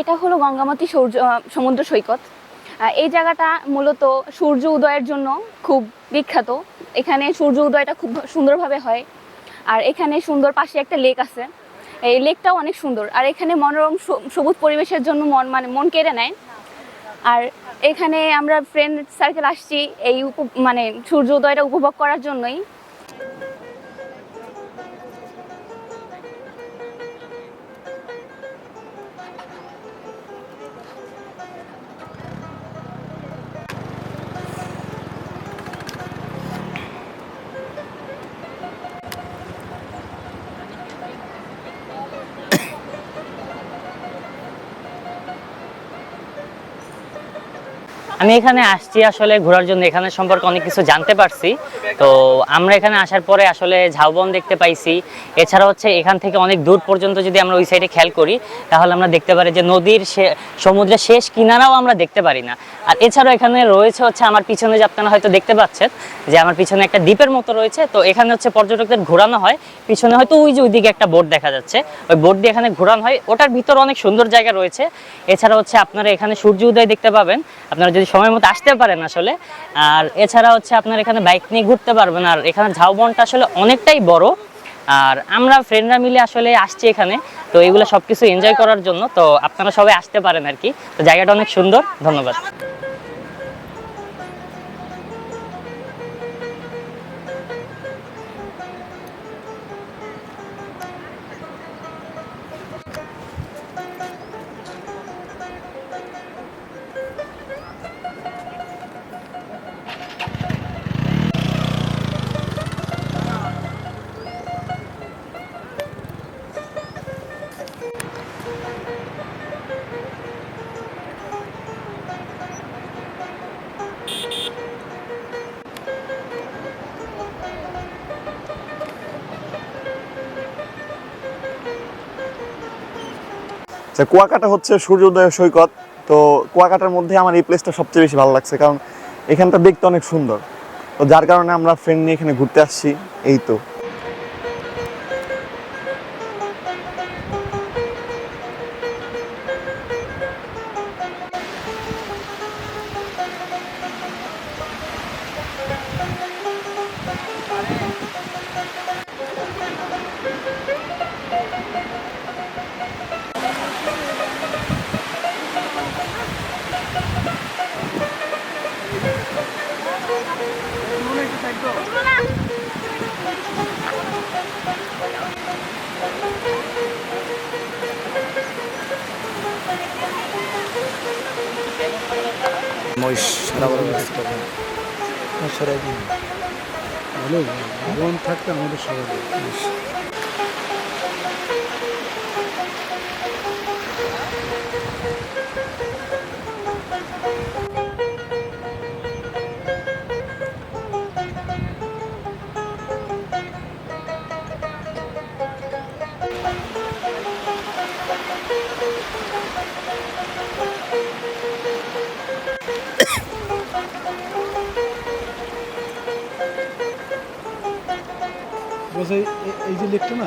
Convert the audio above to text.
এটা হলো গঙ্গামতী সূর্য সমুদ্র সৈকত। এই জায়গাটা মূলত সূর্য উদয়ের জন্য খুব বিখ্যাত। এখানে সূর্য উদয়টা খুব সুন্দরভাবে হয়। আর এখানে সুন্দর পাশে একটা লেক আছে। এই লেকটাও অনেক সুন্দর। আর এখানে মনোরম সবুজ পরিবেশের জন্য মন মানে মন কেড়ে নেয়। আর এখানে আমরা ফ্রেন্ড সার্কেল আসছি এই মানে সূর্য উদয়টা উপভোগ করার জন্যই। আমি এখানে আসছি আসলে ঘোরার জন্য, এখানে সম্পর্কে অনেক কিছু জানতে পারছি। তো আমরা এখানে আসার পরে আসলে ঝাউবন দেখতে পাইছি। এছাড়া হচ্ছে এখান থেকে অনেক দূর পর্যন্ত যদি আমরা ওই সাইডে খেয়াল করি, তাহলে আমরা দেখতে পারি যে নদীর সমুদ্রের শেষ কিনারাও আমরা দেখতে পারি না। আর এছাড়াও এখানে রয়েছে হচ্ছে আমার পিছনে যে আপনারা হয়তো দেখতে পাচ্ছেন, যে আমার পিছনে একটা দ্বীপের মতো রয়েছে। তো এখানে হচ্ছে পর্যটকদের ঘোরানো হয়। পিছনে হয়তো ওই যে ওইদিকে একটা বোট দেখা যাচ্ছে। ওই বোট দিয়ে এখানে ঘোরানো হয়। ওটার ভিতর অনেক সুন্দর জায়গা রয়েছে। এছাড়া হচ্ছে আপনারা এখানে সূর্য উদয় দেখতে পাবেন। আপনারা যদি সময় মতো আসতে পারেন আসলে। আর এছাড়া হচ্ছে আপনার এখানে বাইক নিয়ে ঘুরতে পারবেন। আর এখানে ঝাউবনটা আসলে অনেকটাই বড়। আর আমরা ফ্রেন্ডরা মিলে আসলে আসছি এখানে। তো এগুলো সব কিছু এনজয় করার জন্য। তো আপনারা সবাই আসতে পারেন আর কি। তো জায়গাটা অনেক সুন্দর। ধন্যবাদ। যে কুয়াকাটা হচ্ছে সূর্যোদয় সৈকত, তো কুয়াকাটার মধ্যে আমার এই প্লেসটা সবচেয়ে বেশি ভালো লাগছে, কারণ এখানটা দেখতে অনেক সুন্দর। তো যার কারণে আমরা ফ্রেন্ড নিয়ে এখানে ঘুরতে আসছি, এই তো। মহিষ সারা বড় সরাই দিন। ভালো বন থাকতে আমাদের সবাই। এই এই যে লিখটা না